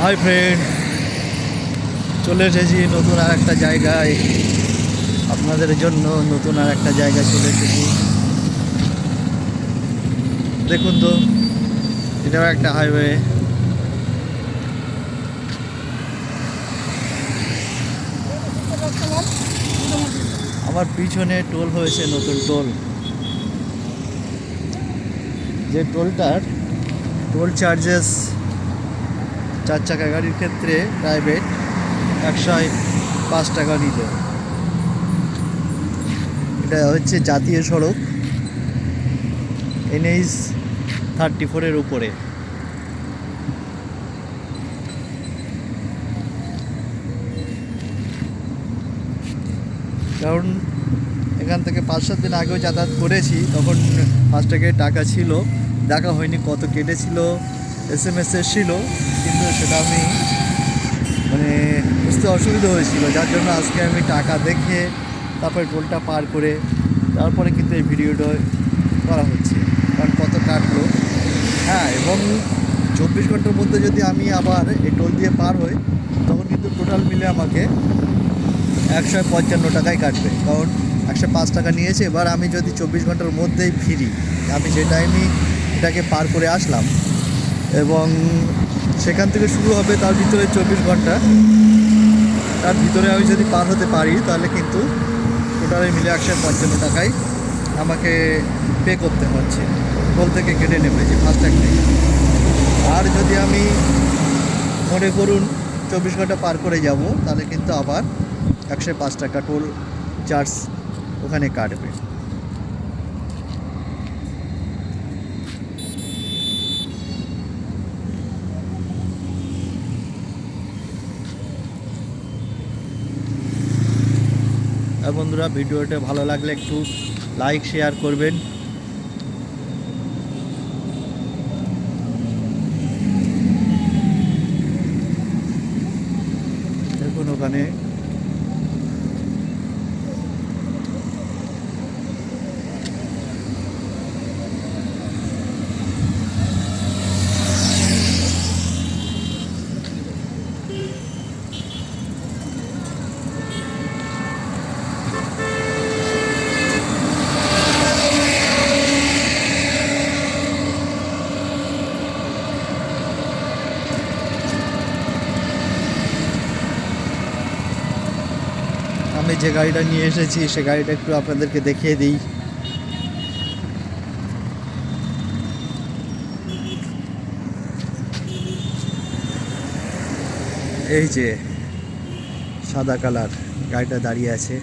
Hi friend চলে এসেছি নতুন আর একটা জায়গায়। আপনাদের জন্য নতুন আর একটা জায়গায় চলে এসেছি। দেখুন তো, এটাও একটা হাইওয়ে আমার পিছনে টোল হয়েছে নতুন টোল যে টোলটার টোল চার্জেস চার চাকা গাড়ির ক্ষেত্রে প্রাইভেট একশো পাঁচ টাকা নিল এটা হচ্ছে জাতীয় সড়ক এনএইচ থার্টি ফোরের উপরে। কারণ এখান থেকে পাঁচ সাত দিন আগেও যাতায়াত করেছি, তখন ফার্স্টটাকে টাকা ছিল, দেখা হয়নি কত কেটেছিল এস এম এস এসেছিল কিন্তু সেটা আমি মানে বুঝতে অসুবিধা হয়েছিল। যার জন্য আজকে আমি টাকা দেখে তারপরে টোলটা পার করে তারপরে কিন্তু এই ভিডিওটা করা হচ্ছে। কারণ কত কাটলো। হ্যাঁ এবং চব্বিশ ঘণ্টার মধ্যে যদি আমি আবার এই টোল দিয়ে পার হই, তখন কিন্তু টোটাল মিলে আমাকে একশো পঞ্চান্ন টাকায় কাটবে। কারণ একশো পাঁচ টাকা নিয়েছে। এবার আমি যদি চব্বিশ ঘণ্টার মধ্যেই ফিরি, আমি যে টাইমই এটাকে পার করে আসলাম এবং সেখান থেকে শুরু হবে তার ভিতরে চব্বিশ ঘণ্টা। তার ভিতরে আমি যদি পার হতে পারি, তাহলে কিন্তু টোটালে মিলে একশো পঞ্চান্ন টাকায় আমাকে পে করতে হচ্ছে। টোল থেকে কেটে নেবে যে থেকে। আর যদি আমি মনে করুন চব্বিশ ঘণ্টা পার করে যাব, তাহলে কিন্তু আবার একশো পাঁচ টাকা টোল চার্জ ওখানে কাটবে। বন্ধুরা ভিডিওটা ভালো লাগলে একটু লাইক শেয়ার করবেন। দেখুন ওখানে আমি যে গাড়িটা নিয়ে এসেছি, সে গাড়িটা একটু আপনাদেরকে দেখিয়ে দিই। এই যে সাদা কালার গাড়িটা দাঁড়িয়ে আছে।